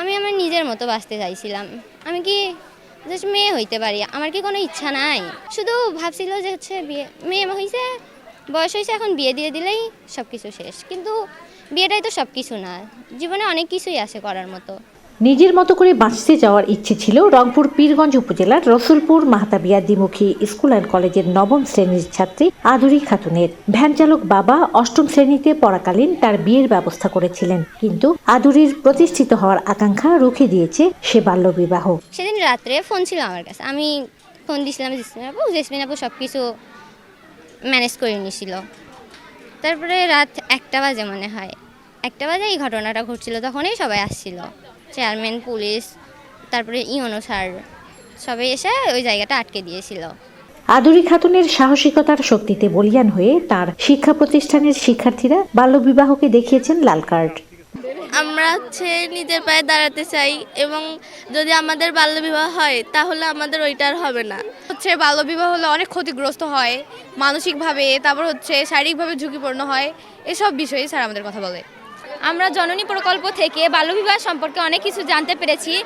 আমি আমার নিজের মতো বাঁচতে চাইছিলাম। আমি কি জাস্ট মেয়ে হইতে পারি? আমার কি কোনো ইচ্ছা নাই? শুধু ভাবছিল যে হচ্ছে বিয়ে মেয়ে হয়েছে বয়স হয়েছে এখন বিয়ে দিয়ে দিলেই সব কিছু শেষ। কিন্তু বিয়েটাই তো সব কিছু না। জীবনে অনেক কিছুই আছে করার মতো। নিজের মতো করে বাঁচতে যাওয়ার ইচ্ছে ছিল রংপুর পীরগঞ্জ উপজেলার রসুলপুর মাহতাবিয়া দ্বিমুখী স্কুল অ্যান্ড কলেজের নবম শ্রেণির ছাত্রী আদুরি খাতুনের ভ্যান চালক বাবা অষ্টম শ্রেণীতে পড়াকালীন তার বিয়ের ব্যবস্থা করেছিলেন। কিন্তু আদুরির প্রতিষ্ঠিত হওয়ার আকাঙ্ক্ষা রুখে দিয়েছে সে বাল্যবিবাহ। সেদিন রাত্রে ফোন ছিল আমার কাছে। আমি ফোন দিয়েছিলাম জেসমিন আপু জেসমিন আপু সব কিছু ম্যানেজ করে নিয়েছিল তারপরে রাত একটা বাজে মনে হয়। একটা বাজে এই ঘটনাটা ঘটছিল, তখনই সবাই আসছিল। চেয়ারম্যান পুলিশ তারপরে ইওনো স্যার সবাই এসে ওই জায়গাটা আটকে দিয়েছিল। আদুরি খাতুনের সাহসিকতার শক্তিতে বলিয়ান হয়ে তার শিক্ষা প্রতিষ্ঠানের শিক্ষার্থীরা বাল্যবিবাহকে দেখিয়েছেন লাল কার্ড আমরা হচ্ছে নিজের পায়ে দাঁড়াতে চাই এবং যদি আমাদের বাল্যবিবাহ হয় তাহলে আমাদের ওইটা আর হবে না। হচ্ছে বাল্যবিবাহ হলে অনেক ক্ষতিগ্রস্ত হয় মানসিকভাবে তারপর হচ্ছে শারীরিকভাবে ঝুঁকিপূর্ণ হয় এসব বিষয়ে স্যার আমাদের কথা বলে। আমরা জননী প্রকল্প থেকে বাল্যবিবাহ সম্পর্কে অনেক কিছু জানতে পেরেছি।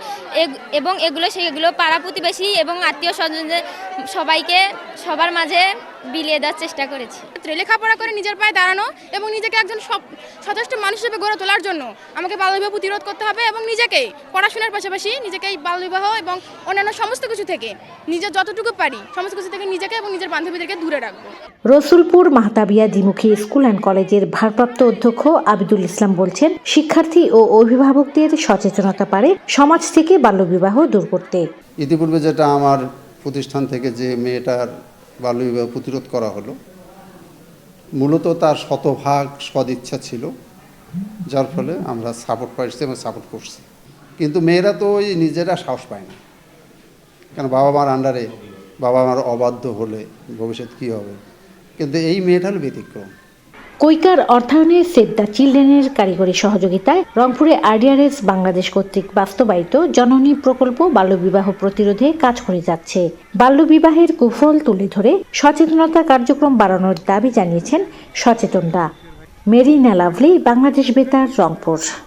এবং এগুলো সেগুলো পাড়া প্রতিবেশী এবং আত্মীয় স্বজনদের সবাইকে সবার মাঝে বিলিয়ে দেওয়ার চেষ্টা করেছি। লেখাপড়া করে নিজের পায়ে দাঁড়ানো এবং নিজেকে একজন সব- সচেষ্ট মানুষ হিসেবে গড়ে তোলার জন্য আমাকে বাল্যবিবাহ প্রতিরোধ করতে হবে এবং নিজেকে পড়াশোনার পাশাপাশি নিজেকে এই বাল্যবিবাহ এবং অন্যান্য সমস্ত কিছু থেকে নিজের যতটুকু পারি সমস্ত কিছু থেকে নিজেকে এবং নিজের বান্ধবীদেরকে দূরে রাখব। রসুলপুর মাহতাবিয়া দ্বিমুখী স্কুল অ্যান্ড কলেজের ভারপ্রাপ্ত অধ্যক্ষ আবিদুল ইসলাম বলছেন, শিক্ষার্থী ও অভিভাবকদের সচেতনতা পারে সমাজ থেকে বাল্যবিবাহ দূর করতে। ইতিপূর্বে যেটা আমার প্রতিষ্ঠান থেকে যে মেয়েটার বাল্যবিবাহ প্রতিরোধ করা হলো, মূলত তার শতভাগ সদিচ্ছা ছিল, যার ফলে আমরা সাপোর্ট পাইছি এবং সাপোর্ট করছি। কিন্তু মেয়েরা তো ওই নিজেরা সাহস পায় না। কেন বাবা মার আন্ডারে বাবা মার অবাধ্য হলে ভবিষ্যৎ কী হবে? কিন্তু এই মেয়েটা হলো ব্যতিক্রম। কৈকার অর্থায়নে সেভ দ্য চিলড্রেনের কারিগরি সহযোগিতায় রংপুরে আরডিআরএস বাংলাদেশ কর্তৃক বাস্তবায়িত জননী প্রকল্প বাল্যবিবাহ প্রতিরোধে কাজ করে যাচ্ছে। বাল্যবিবাহের কুফল তুলে ধরে সচেতনতা কার্যক্রম বাড়ানোর দাবি জানিয়েছেন সচেতনরা। মেরিনা লাভলি, বাংলাদেশ বেতার, রংপুর।